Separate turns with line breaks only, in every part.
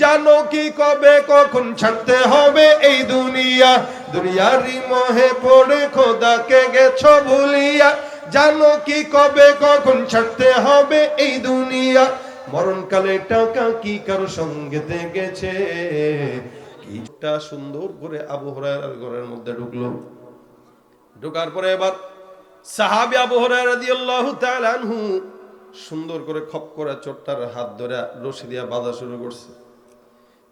জানো কি কবে কখন ছাড়তে হবে এই দুনিয়া? দুনিয়ারি মোহে পড়ে খোদাকে গেছ ভুলিয়া। জানো কি কবে কখন ছাড়তে হবে এই দুনিয়া? মরণকালে টাকা কি কারও সঙ্গে গেছে কিটা সুন্দর করে আবু ঘরের মধ্যে ঢুকলো। ঢোকার পরে এবার সাহাবি আবু তাআলা সুন্দর করে খপ করে চোরটার হাত ধরে রশি দিয়া বাঁধা শুরু করছে।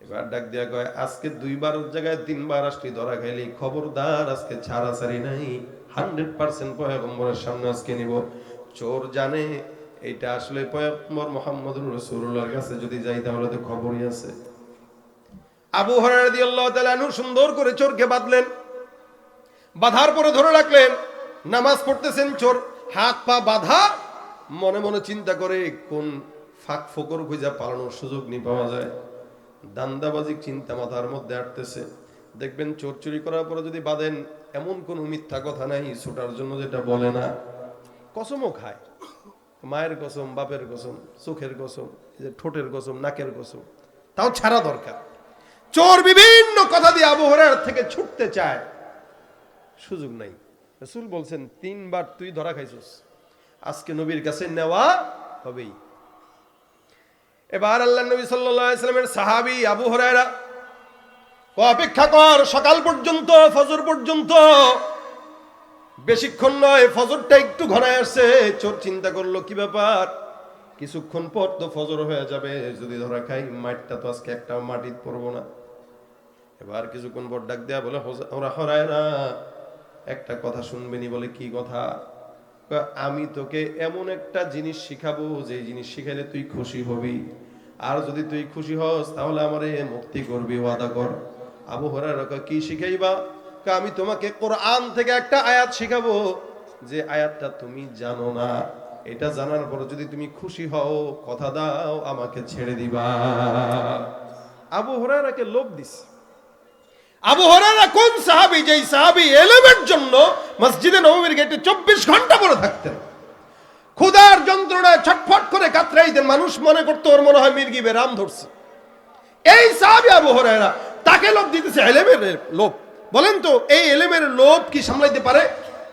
এবার ডাক দিয়া কয়, আজকে দুইবার ওর জায়গায় তিনবার আসলি, ধরা খাইলি, খবরদার, আজকে ছাড়াছাড়ি নাই। হান্ড্রেড পার্সেন্ট পয়গম্বরের সামনে আজকে নিব। চোর জানে এটা আসলে পয়গম্বর মোহাম্মদুর রসুল্লাহর কাছে যদি যাই তাহলে তো খবরই আছে। আবু হরায়রা রাদিয়াল্লাহু তাআলা আনহু সুন্দর করে চোরকে বাঁধলেন। বাধার পরে ধরে রাখলেন। নামাজ পড়তেছেন চোর। হাত পা বাধা, মনে মনে চিন্তা করে কোন ফাঁক ফোকর খুঁজা পালানোর সুযোগ নি পাওয়া যায়। দান্দাবাজিক চিন্তা মাথার মধ্যে আটতেছে। দেখবেন চোর চুরি করার পরে যদি বাঁধেন, এমন কোন মিথ্যা কথা নাই, ছোটার জন্য যেটা বলে না। কসমও খায়। মায়ের কসম, বাপের কসম, চোখের কসম যে ঠোঁটের কসম, নাকের কসম, তাও ছাড়া দরকার। চোর বিভিন্ন কথা দিয়ে আবহাওয়ার থেকে ছুটতে চায়। সুযোগ নাই। রসুল বলছেন, তিনবার তুই ধরা খাইছিস। আজকে নবীর কাছে নেওয়া হবেই। এবার আল্লাহ নবী সাল্লামের সাহাবি আবু হরায়রা অপেক্ষা কর, সকাল পর্যন্ত, ফজর পর্যন্ত। বেশিক্ষণ নয়, ফজরটা একটু ঘনায় আসছে। চোর চিন্তা করল, কি ব্যাপার? কিছুক্ষণ পর তো ফজর হয়ে যাবে। যদি ধরা খাই মাঠটা তো আজকে একটা মাটিত পড়ব না। এবার কিছুক্ষণ পর ডাক দেয়া বলে "হোজা- ওরা হরায় না একটা কথা শুনবেনি বলে কি কথা? আমি তোকে এমন একটা জিনিস শিখাবো যে জিনিস শিখাইলে তুই খুশি হবি। আর যদি তুই খুশি হস, তাহলে আমারে মুক্তি করবি, ওয়াদা কর। আবু হরার কি শিখাইবা? আমি তোমাকে কোরআন থেকে একটা আয়াত শিখাবো যে আয়াতটা তুমি জানো না। এটা জানার পর যদি তুমি খুশি হও, কথা দাও, আমাকে ছেড়ে দিবা। আবু হরারাকে লোভ দিছে। আবু হরারা কোন সাহাবি? যেই সাহাবি এলেমের জন্য মসজিদে নবমীর গেটে চব্বিশ ঘণ্টা পরে থাকতেন। ক্ষুধার যন্ত্রণায় ছটফট করে কাতরাইতেন। মানুষ মনে করতো ওর মনে হয় মির্গি বেরাম ধরছে। এই সাহাবি আবু হরারা তাকে লোভ দিতেছে এলেমের লোভ। বলেন তো, এই এলেমের লোভ কি সামলাইতে পারে?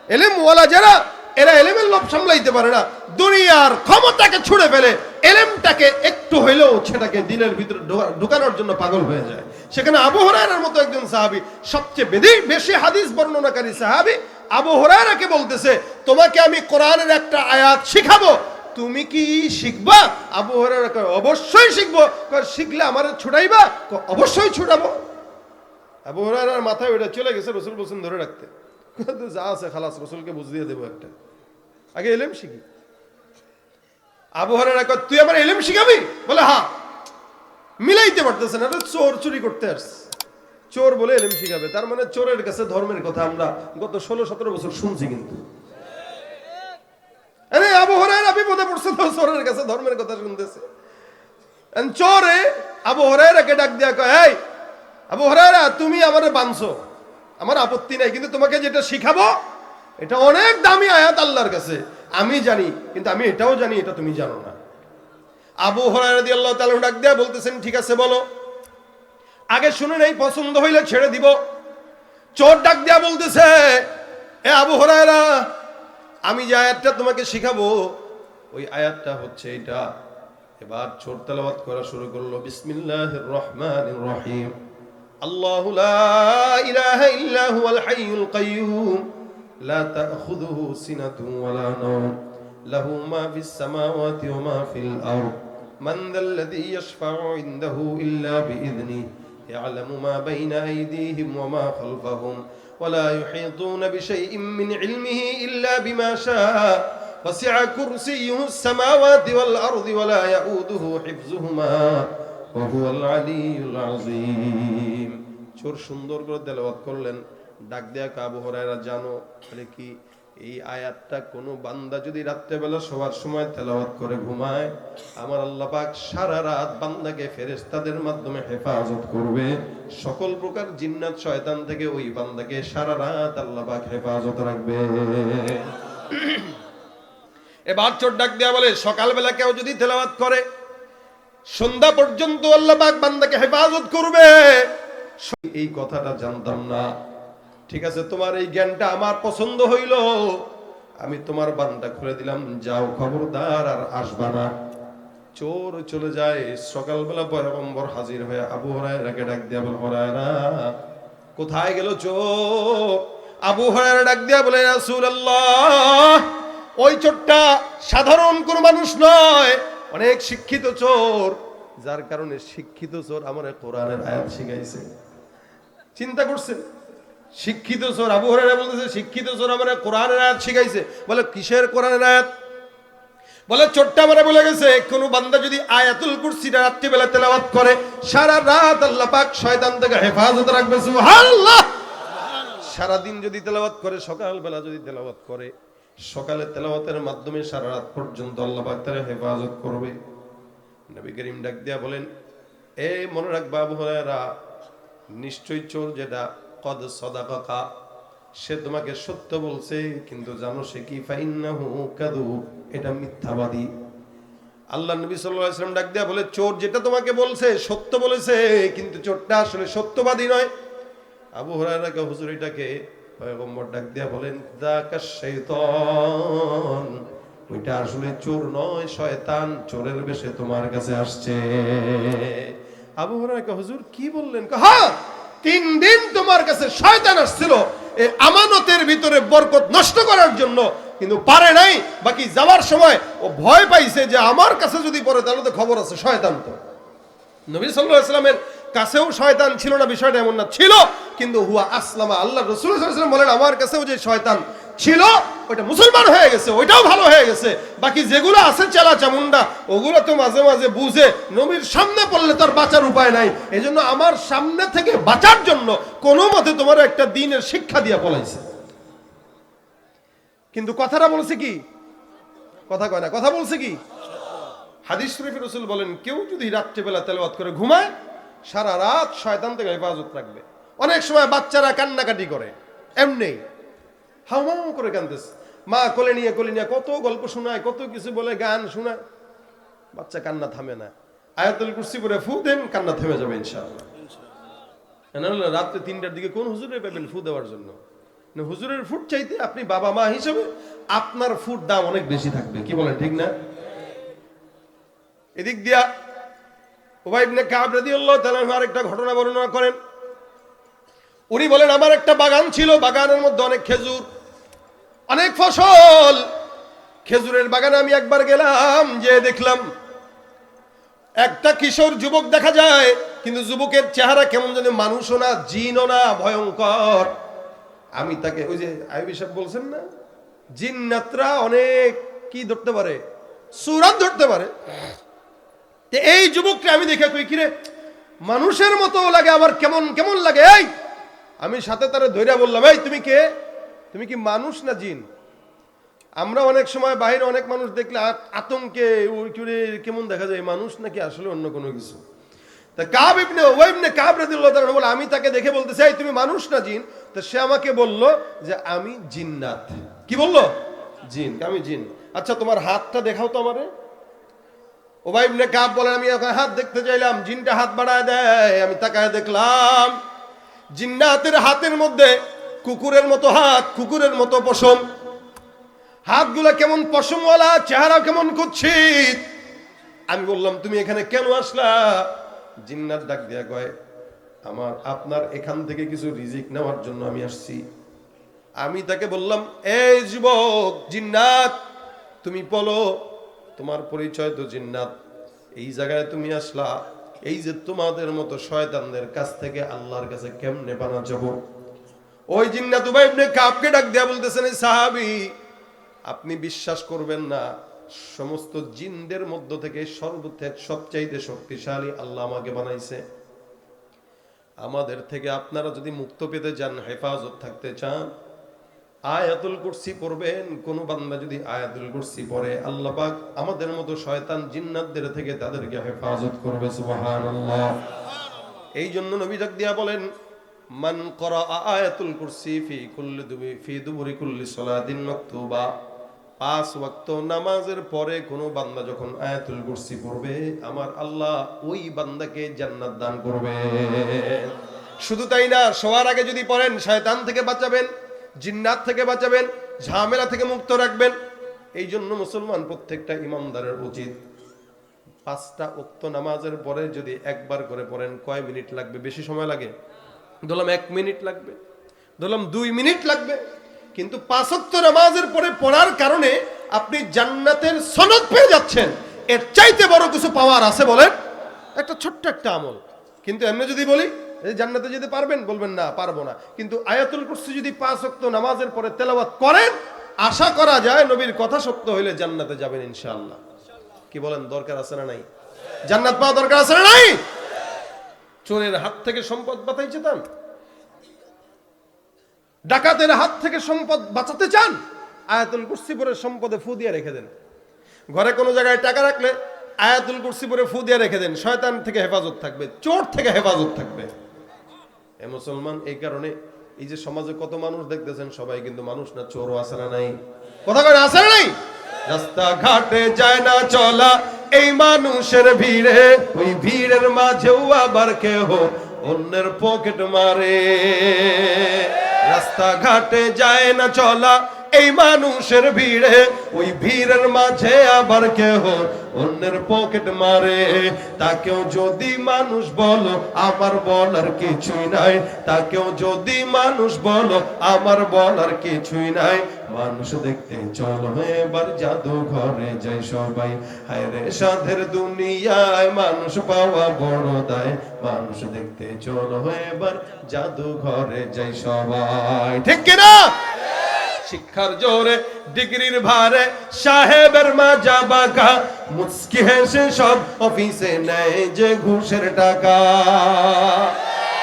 এলেম ওয়ালা যারা, এরা এলেমের লোভ সামলাইতে পারে না। দুনিয়ার ক্ষমতাকে ছুড়ে ফেলে, এলেমটাকে একটু হইলেও সেটাকে দিনের ভিতরে ঢোকা- ঢুকানোর জন্য পাগল হয়ে যায়। সেখানে আবু হরায়রার মতো একজন সাহাবি সবচেয়ে বেদি- বেশি হাদিস বর্ণনাকারী সাহাবি আবু হরায়রাকে বলতেছে তোমাকে আমি কোরআনের একটা আয়াত শিখাবো। তুমি কি শিখবা? আবু কয়, অবশ্যই শিখব। শিখলে আমার ছুটাইবা অবশ্যই ছুটাবো আবু হরায়রার মাথায় ওটা চলে গেছে রসুল বসুন ধরে রাখতে। যা আছে খালাস রসুলকে বুঝ দিয়ে দেবো একটা। আগে এলেম শিখি। আবু হরায়রা কয়, তুই আমার এলেম শিখাবি? বলে হ্যাঁ। মিলাইতে পারতেছে না চোর চুরি করতে আসছে। চোর বলে এলেম শিখাবে, তার মানে চোরের কাছে ধর্মের কথা আমরা গত ষোলো সতেরো বছর শুনছি কিন্তু। ধর্মের কথা আবু ডাক দিয়া কয় আবু তুমি আমারে আমার আপত্তি নাই, কিন্তু তোমাকে যেটা শিখাবো, এটা অনেক দামি আয়াত আল্লাহর কাছে। আমি জানি, কিন্তু আমি এটাও জানি, এটা তুমি জানো না। আবু হরায়রা আল্লাহ তাআলা ডাক দেয়া বলতেছেন, ঠিক আছে, বলো। আগে শুনে নেই পছন্দ হইলে ছেড়ে দিব। চোর ডাক দেয়া বলতেছে, এ আবু হরায়রা, আমি যে আয়াতটা তোমাকে শিখাবো, ওই আয়াতটা হচ্ছে এটা এবার চোর তেলাওয়াত করা শুরু করল, বিসমিল্লাহির রহমানির রহিম। আল্লাহু ইলাহা ইল্লা হুয়াল হাইয়ুল কাইয়্যুম লা তাখুযুহু সিনাতুন ওয়ালা নাওম। লাহু মা ফিস সামাওয়াতি ওয়া মা ফিল আরদ। من ذا الذي يشفع عنده إلا بإذنه يعلم ما بين أيديهم وما خلفهم ولا يحيطون بشيء من علمه إلا بما شاء وسع كرسيه السماوات والأرض ولا يؤوده حفظهما وهو العلي العظيم شور شندور قرد دلوات كلن داك ديا كابو হরায়রা جانو তাহলে এই আয়াতটা কোনো বান্দা যদি রাত্রেবেলা সবার সময় তেলাওয়াত করে ঘুমায়, আমার আল্লাহ পাক সারা রাত বান্দাকে ফেরেশতাদের মাধ্যমে হেফাজত করবে। সকল প্রকার জিন্নাত শয়তান থেকে ওই বান্দাকে সারা রাত আল্লাহ পাক হেফাজত রাখবে। এবার চোর ডাক দেয়া বলে, সকালবেলা কেউ যদি তেলাওয়াত করে, সন্ধ্যা পর্যন্ত আল্লাহ পাক বান্দাকে হেফাজত করবে। এই কথাটা জানতাম না। ঠিক আছে, তোমার এই জ্ঞানটা আমার পছন্দ হইল। আমি তোমার বান্দা খুলে দিলাম, যাও খবরদার আর আসবা না। চোর চলে যায়, সকালবেলা পয়গম্বর হাজির হয়ে আবু হরায়রাকে ডাক দিয়া বল, হরায়রা, কোথায় গেল চোর? আবু হরায়রা ডাক দিয়া বলে রাসূলুল্লাহ, ওই চোরটা সাধারণ কোনো মানুষ নয়, অনেক শিক্ষিত চোর। যার কারণে শিক্ষিত চোর আমার কোরআনের আয়াত শিখাইছে। চিন্তা করছেন? শিক্ষিত সোর, আবু হরায়রা বলতেছে, শিক্ষিত চোর আমার কোরআনের আয়াত শিখাইছে। বলে, কিসের কোরআনের আয়াত? বলে চোট্টা মারা বলে গেছে, কোন বান্দা যদি আয়াতুল কুরসিটা রাত্রিবেলা তেলাওয়াত করে, সারা রাত আল্লাহ পাক শয়তান থেকে হেফাজত রাখবে, সুবহানাল্লাহ। সারা দিন যদি তেলাওয়াত করে, সকালবেলা যদি তেলাওয়াত করে, সকালে তেলাওয়াতের মাধ্যমে সারা রাত পর্যন্ত আল্লাহ পাক তার হেফাজত করবে। নবী করিম ডাক দিয়া বলেন, এ মনে রাখবা আবু হুরায়রা নিশ্চয় চোর যেটা কদ সদাকা সে তোমাকে সত্য বলছে, কিন্তু জানো সে কি? এটা মিথ্যাবাদী। আল্লাহ নবী সাল্লাল্লাহু ডাক দিয়া বলে, চোর যেটা তোমাকে বলছে সত্য বলেছে, কিন্তু চোরটা আসলে সত্যবাদী নয়। আবু হুরায়রাকে হুজুর এটাকে ডাক দিয়া বলেন ওইটা আসলে চোর নয়, শয়তান। চোরের বেশে তোমার কাছে আসছে। আবু হুরায়রা হুজুর কি বললেন? হ্যাঁ তিন দিন তোমার কাছে শয়তান আসছিল। এই আমানতের ভিতরে বরকত নষ্ট করার জন্য, কিন্তু পারে নাই, বাকি যাওয়ার সময় ও ভয় পাইছে যে আমার কাছে যদি পড়ে, তাহলে তো খবর আছে শয়তান তো। নবী সাল্লাল্লাহু আলাইহি সাল্লামের কাছেও শয়তান ছিল না, বিষয়টা এমন না, ছিল, কিন্তু হুয়া আসলামা, আল্লাহ রসুল বলেন, আমার কাছেও যে শয়তান ছিল, ওইটা মুসলমান হয়ে গেছে, ওইটাও ভালো হয়ে গেছে। বাকি যেগুলো আছে চেলা চামুন্ডা ওগুলো তো মাঝে মাঝে বুঝে নবীর সামনে পড়লে তার বাঁচার উপায় নাই। এই আমার সামনে থেকে বাঁচার জন্য কোনো মতে তোমার একটা দিনের শিক্ষা দিয়া পলাইছে। কিন্তু কথাটা বলছে কি? কথা কয় না, কথা বলছে কি? হাদিস শরীফের রসুল বলেন, কেউ যদি রাত্রিবেলা তেলবাদ করে ঘুমায়, সারা রাত শয়তান থেকে হেফাজত রাখবে। অনেক সময় বাচ্চারা কান্নাকাটি করে, এমনি। হাউমাউ করে কানতেছে মা কোলে নিয়ে কোলে নিয়ে কত গল্প শোনায়, কত কিছু বলে, গান শোনায়। বাচ্চা কান্না থামে না। আয়াতুল কুরসি করে ফু দেন, কান্না থেমে যাবে ইনশাআল্লাহ। নাহলে রাত্রে তিনটার দিকে কোন হুজুরে পাবেন ফু দেওয়ার জন্য? হুজুরের ফুট চাইতে আপনি বাবা মা হিসেবে আপনার ফুট দাম অনেক বেশি থাকবে। কি বলেন, ঠিক না? এদিক দিয়া উবাই ইবনে কাব রাদিয়াল্লাহু তাআলা আরেকটা ঘটনা বর্ণনা করেন। উনি বলেন, আমার একটা বাগান ছিল, বাগানের মধ্যে অনেক খেজুর অনেক ফসল। খেজুরের বাগানে আমি একবার গেলাম যে দেখলাম একটা কিশোর যুবক দেখা যায়, কিন্তু যুবকের চেহারা কেমন যেন মানুষও না, জিনও না, ভয়ঙ্কর। আমি তাকে, ওই যে আইবি সাহেব বলছেন না, জিন্নাতরা অনেক কি ধরতে পারে, সুরাত ধরতে পারে। এই যুবককে আমি দেখে কই, কিরে, মানুষের মতো লাগে আবার কেমন কেমন লাগে, এই? আমি সাথে তারা ধৈর্য বললাম, এই, তুমি কে? তুমি কি মানুষ না জিন? আমরা অনেক সময় বাইরে অনেক মানুষ দেখলে আতঙ্কে উড়ে কেমন দেখা যায়, মানুষ নাকি আসলে অন্য কোনো কিছু? তা কাব ইবনে ওয়াইবনে কাব রাদিয়াল্লাহু তাআলা বলে, আমি তাকে দেখে বলতে চাই তুমি মানুষ না জিন? তো সে আমাকে বলল যে, আমি জিন্নাত। কি বলল? জিন আমি জিন। আচ্ছা তোমার হাতটা দেখাও তো আমারে। ওবাই ইবনে কাব বলেন, আমি ওখানে হাত দেখতে চাইলাম, জিনটা হাত বাড়ায় দেয়। আমি তাকায় দেখলাম, জিন্নাতের হাতের মধ্যে কুকুরের মতো হাত, কুকুরের মতো পশম। হাতগুলা কেমন পশমওয়ালা, চেহারা কেমন কুৎসিত। আমি বললাম, তুমি এখানে কেন আসলা? জিন্নাত ডাক দিয়া কয়, আমার, আপনার এখান থেকে কিছু রিজিক নেওয়ার জন্য আমি আসছি। আমি তাকে বললাম, এই যুবক জিন্নাত, তুমি বলো, তোমার পরিচয় তো জিন্নাত। এই জায়গায় তুমি আসলা, এই যে তোমাদের মতো শয়তানদের কাছ থেকে আল্লাহর কাছে কেমনে বানা যাব ওই জিন্নাত উবাই ইবনে কাবকে ডাক দেয়া বলতেছেন এই সাহাবী, আপনি বিশ্বাস করবেন না, সমস্ত জিনদের মধ্য থেকে সর্বথেক সবচাইতে শক্তিশালী আল্লাহ আমাকে বানাইছে। আমাদের থেকে আপনারা যদি মুক্ত পেতে চান, হেফাজত থাকতে চান, আয়াতুল কুরসি পড়বেন। কোন বান্দা যদি আয়াতুল কুরসি পড়ে, আল্লাহ পাক আমাদের মতো শয়তান জিন্নাতদের থেকে তাদেরকে হেফাজত করবে, সুবহানাল্লাহ। এই জন্য নবী ডাক দিয়া বলেন মান করা আয়াতুল কুরসি ফি কুল্লি ফি দুবুরি কুল্লি সালাতিন মাকতুবা। পাঁচ ওয়াক্ত নামাজের পরে কোনো বান্দা যখন আয়াতুল কুরসি পড়বে, আমার আল্লাহ ওই বান্দাকে জান্নাত দান করবে। শুধু তাই না, শোয়ার আগে যদি পড়েন, শয়তান থেকে বাঁচাবেন, জিন্নাত থেকে বাঁচাবেন, ঝামেলা থেকে মুক্ত রাখবেন। এই জন্য মুসলমান প্রত্যেকটা ইমামদারের উচিত পাঁচটা উক্ত নামাজের পরে যদি একবার করে পড়েন, কয় মিনিট লাগবে? বেশি সময় লাগে? ধরলাম এক মিনিট লাগবে। ধরলাম দুই মিনিট লাগবে। কিন্তু পাঁচক্ত নামাজের পরে পড়ার কারণে আপনি জান্নাতের সনদ পেয়ে যাচ্ছেন। এর চাইতে বড় কিছু পাওয়ার আছে বলেন? একটা ছোট্ট একটা আমল। কিন্তু এমনি যদি বলি জান্নাতে যেতে পারবেন? বলবেন, না, পারব না। কিন্তু আয়াতুল কুরসি যদি পাঁচ ওয়াক্ত নামাজের পরে তেলাওয়াত করেন, আশা করা যায় নবীর কথা সত্য হইলে জান্নাতে যাবেন ইনশাআল্লাহ। কি বলেন, দরকার আছে না নাই? জান্নাত পাওয়া দরকার আছে না নাই? চোরের হাত থেকে সম্পদ বাঁচাইছে চান ডাকাতের হাত থেকে সম্পদ বাঁচাতে চান, আয়াতুল কুরসি পরে সম্পদে ফু দিয়ে রেখে দেন। ঘরে কোনো জায়গায় টাকা রাখলে আয়াতুল কুরসি পরে ফু দিয়ে রেখে দেন। শয়তান থেকে হেফাজত থাকবে, চোর থেকে হেফাজত থাকবে। এ মুসলমান, এই কারণে এই যে সমাজে কত মানুষ দেখতেছেন, সবাই কিন্তু মানুষ না, চোরও আছে না নাই। কথা কয় আছে না নাই? রাস্তা ঘাটে যায় না, চলা এই মানুষের ভিড়ে, ওই ভিড়ের মাঝেও আবার কেহ অন্যের পকেট মারে। রাস্তাঘাটে যায় না চলা এই মানুষের ভিড়ে, ওই ভিড়ের মাঝে আবার কেহ অন্যের পকেট মারে। তাকেও যদি মানুষ বলো, আমার বলার কিছুই নাই। তাকেও যদি মানুষ বলো, আমার বলার কিছুই নাই। মানুষ দেখতে চলো এবার জাদু ঘরে যাই সবাই। হায় রে সাধের দুনিয়ায় মানুষ পাওয়া বড় দায়। মানুষ দেখতে চলো এবার জাদু ঘরে যাই সবাই। ঠিক কিনা? শিক্ষার জোরে ডিগ্রির ভারে সাহেবের মাজা বাঁকা মুচকি হেসে সব অফিসে নেয় যে ঘুষের টাকা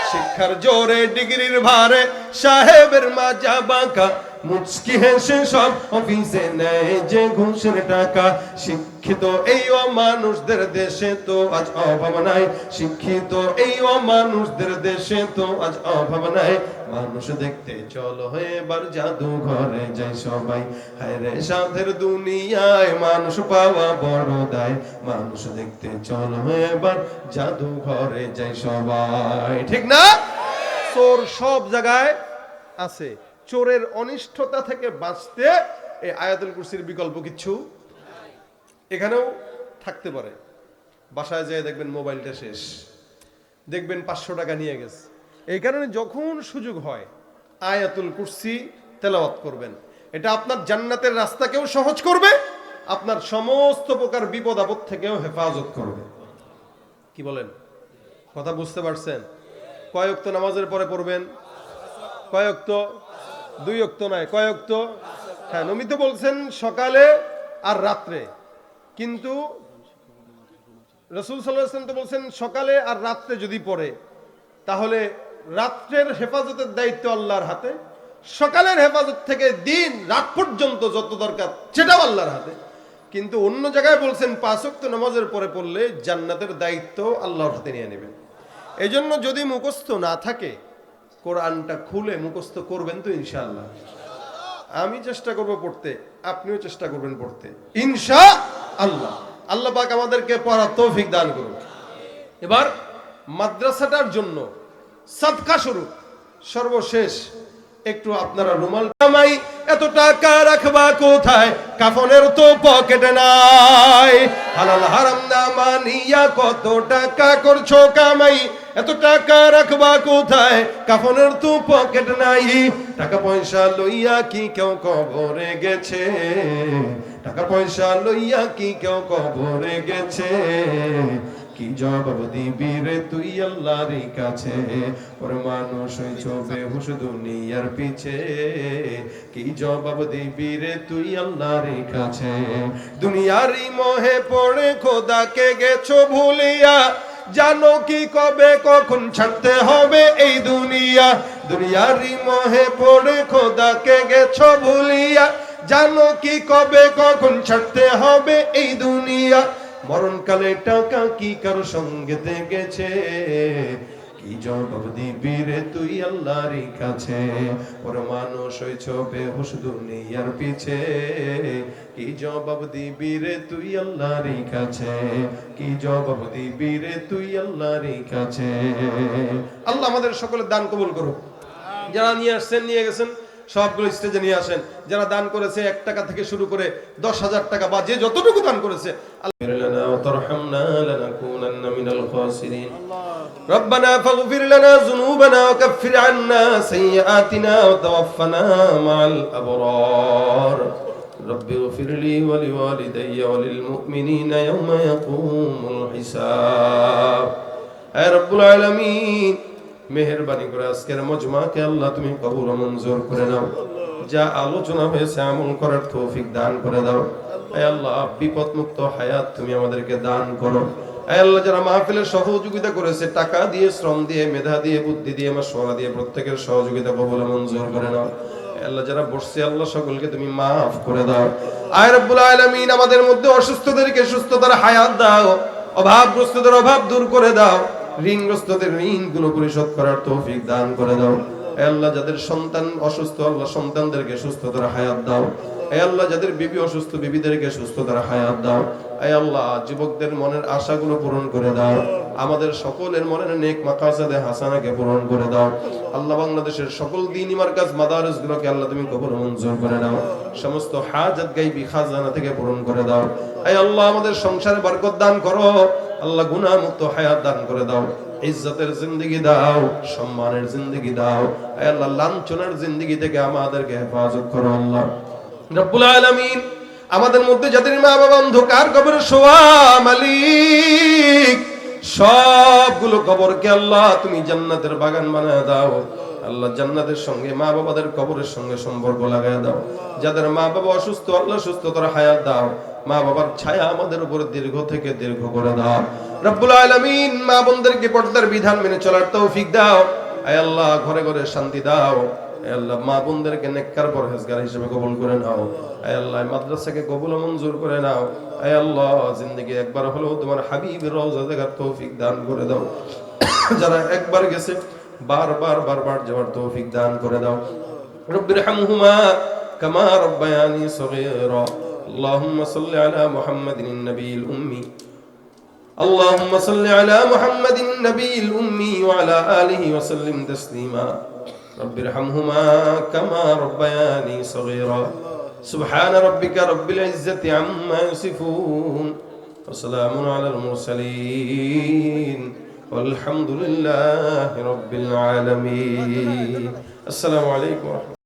শিক্ষার জোরে ডিগ্রির ভারে সাহেবের মাজা বাঁকা মুচকি হেসে সব অফিসে নেয় যে ঘুষের টাকা। শিক্ষিত এই অমানুষদের দেশে তো আজ অভাব নাই। শিক্ষিত এই অমানুষদের দেশে তো আজ অভাব নাই। মানুষ দেখতে চলো এবার জাদু ঘরে যাই সবাই। হায় রে সাধের দুনিয়ায় মানুষ পাওয়া বড় দায়। মানুষ দেখতে চলো এবার জাদু ঘরে যাই সবাই। ঠিক না? চোর সব জায়গায় আছে। চোরের অনিষ্ঠতা থেকে বাঁচতে এই আয়াতুল কুরসির বিকল্প কিছু এখানেও থাকতে পারে। বাসায় যেয়ে দেখবেন মোবাইলটা শেষ। দেখবেন পাঁচশো টাকা নিয়ে গেছে। এই কারণে যখন সুযোগ হয়, আয়াতুল কুরসি তেলাওয়াত করবেন। এটা আপনার জান্নাতের রাস্তাকেও সহজ করবে, আপনার সমস্ত প্রকার বিপদ আপদ থেকেও হেফাজত করবে। কি বলেন? কথা বুঝতে পারছেন? কয়েক তো নামাজের পরে পড়বেন? কয়েকত দুই অক্ত নয় কয়েকত হ্যাঁ নমিত বলছেন সকালে আর রাত্রে। কিন্তু রসুল সাল্লাহ তো বলছেন সকালে আর রাত্রে যদি পড়ে, তাহলে রাত্রের হেফাজতের দায়িত্ব আল্লাহর হাতে, সকালের হেফাজত থেকে দিন, রাত পর্যন্ত যত দরকার সেটাও আল্লাহর হাতে। কিন্তু অন্য জায়গায় বলছেন পাঁচক্ত নামাজের পরে পড়লে জান্নাতের দায়িত্ব আল্লাহর হাতে নিয়ে নেবেন। এজন্য যদি মুখস্থ না থাকে কোরআনটা খুলে মুখস্থ করবেন তো ইনশাল্লাহ আমি চেষ্টা করব পড়তে, আপনিও চেষ্টা করবেন পড়তে। ইনশা আল্লাহ আল্লাহ পাক আমাদেরকে পড়ার তৌফিক দান করুন। এবার মাদ্রাসাটার জন্য সাদকা শুরু। সর্বশেষ একটু আপনারা রুমাল কামাই এত টাকা রাখবা কোথায়? কাফনের তো পকেটে নাই। হালাল হারাম না মানিয়া কত টাকা করছ কামাই? এত টাকা রাখবা কোথায়? কাফনের তো পকেট নাই। টাকা পয়সা লইয়া কি কেউ কবরে গেছে? টাকা পয়সা লইয়া কি কেউ কবরে গেছে? কি জবাব দিবি রে তুই আল্লাহর কাছে? ওর মানুষ হইছ বেহুশ দুনিয়ার পিছে। কি জবাব দিবি রে তুই আল্লাহর কাছে? দুনিয়ারই মোহে পড়ে খোদাকে গেছো ভুলিয়া। জানো কি কবে, কখন ছাড়তে হবে এই দুনিয়া? দুনিয়ারই মহে পড়ে খোদাকে গেছো ভুলিয়া। জানো কি কবে, কখন ছাড়তে হবে এই দুনিয়া? মরণকালে টাকা কি কারও সঙ্গে গেছে? কাছে। কি তুই রে কাছে? আল্লাহ আমাদের সকলের দান কবুল করুক। যারা নিয়ে আসছেন, নিয়ে গেছেন। সবগুলো স্টেজে নিয়ে আসেন যারা দান করেছে এক টাকা থেকে শুরু করে দশ হাজার টাকা বা যে যতটুকু দান করেছে আল্লাহ لنا وترحمنا لنكونن من الخاسرين ربنا فاغفر لنا ذنوبنا وكفر عنا سيئاتنا وتوفنا مع الأبرار رب اغفر لي ولوالدي وللمؤمنين يوم يقوم الحساب يا رب العالمين মেহেরবানি করে আজকের মজমাকে আল্লাহ তুমি কবুল মঞ্জুর করে নাও। যা আলোচনা হয়েছে আমল করার তৌফিক দান করে দাও। আল্লাহ বিপদ মুক্ত হায়াত তুমি আমাদেরকে দান করো। আল্লাহ, যারা মাহফিলের সহযোগিতা করেছে, টাকা দিয়ে, শ্রম দিয়ে, মেধা দিয়ে, বুদ্ধি দিয়ে আমার সোনা দিয়ে প্রত্যেকের সহযোগিতা কবুল মঞ্জুর করে নাও। আল্লাহ, যারা বসছে, আল্লাহ সকলকে তুমি মাফ করে দাও। আয় রব্বুল আলামিন, আমাদের মধ্যে অসুস্থদেরকে সুস্থতার হায়াত দাও, অভাবগ্রস্তদের অভাব দূর করে দাও। ঋণগ্রস্তদের ঋণগুলো পরিশোধ করার তৌফিক দান করে দাও। আল্লাহ যাদের সন্তান অসুস্থ, আল্লাহ সন্তানদেরকে সুস্থতার হায়াত দাও। হে আল্লাহ যাদের বিবি অসুস্থ, বিবিদেরকে সুস্থতার হায়াত দাও। হে আল্লাহ যুবকদের মনের আশাগুলো পূরণ করে দাও। আমাদের সকলের মনের নেক মাকাসাদে হাসানাকে পূরণ করে দাও। আল্লাহ বাংলাদেশের সকল দিন মার্কাজ মাদারস গুলোকে আল্লাহ তুমি কবর মঞ্জুর করে দাও। সমস্ত হাজাত গাইবি খাজানা থেকে পূরণ করে দাও। হে আল্লাহ আমাদের সংসারে বরকত দান করো। আল্লাহ গুনাহ মুক্ত হায়াত দান করে দাও। ইজ্জতের জিন্দগি দাও, সম্মানের জিন্দগি দাও। আল্লাহ, লাঞ্ছনার জিন্দগি থেকে আমাদেরকে হেফাজত করো আল্লাহ। রব্বুল আলামিন, আমাদের মধ্যে যাদের মা বাবা অন্ধকার কবরে শোয়া মালিক সবগুলো কবরকে আল্লাহ তুমি জান্নাতের বাগান বানায় দাও। আল্লাহ জান্নাতের সঙ্গে মা বাবাদের কবরের সঙ্গে সম্পর্ক লাগায় দাও। যাদের মা বাবা অসুস্থ, আল্লাহ সুস্থতার হায়াত দাও। মা বাবার ছায়া আমাদের উপর দীর্ঘ থেকে দীর্ঘ করে দাও। রব্বুল আলামিন মা বোনদেরকে পর্দার বিধান মেনে চলার তৌফিক দাও। আয় আল্লাহ, ঘরে ঘরে শান্তি দাও। আল্লাহ মা বোনদেরকে নেককার পরহেজগার হিসেবে কবুল করে নাও আয় আল্লাহ মাদ্রাসাকে কবুল ও মঞ্জুর করে নাও আয় আল্লাহ জিন্দগি একবার হলেও তোমার হাবিবের রওজা দেখার তৌফিক দান করে দাও যারা একবার গেছে বারবার বারবার যাওয়ার তৌফিক দান করে দাও রব্বির হামহুমা কামা রব্বায়ানি সগীরা اللهم صل على محمد النبي الأمي اللهم صل على محمد النبي الأمي وعلى آله وسلم تسليما رب ارحمهما كما ربياني صغيرا. سبحان ربك رب العزة عما يصفون وسلام على المرسلين والحمد لله رب العالمين. السلام عليكم ورحمة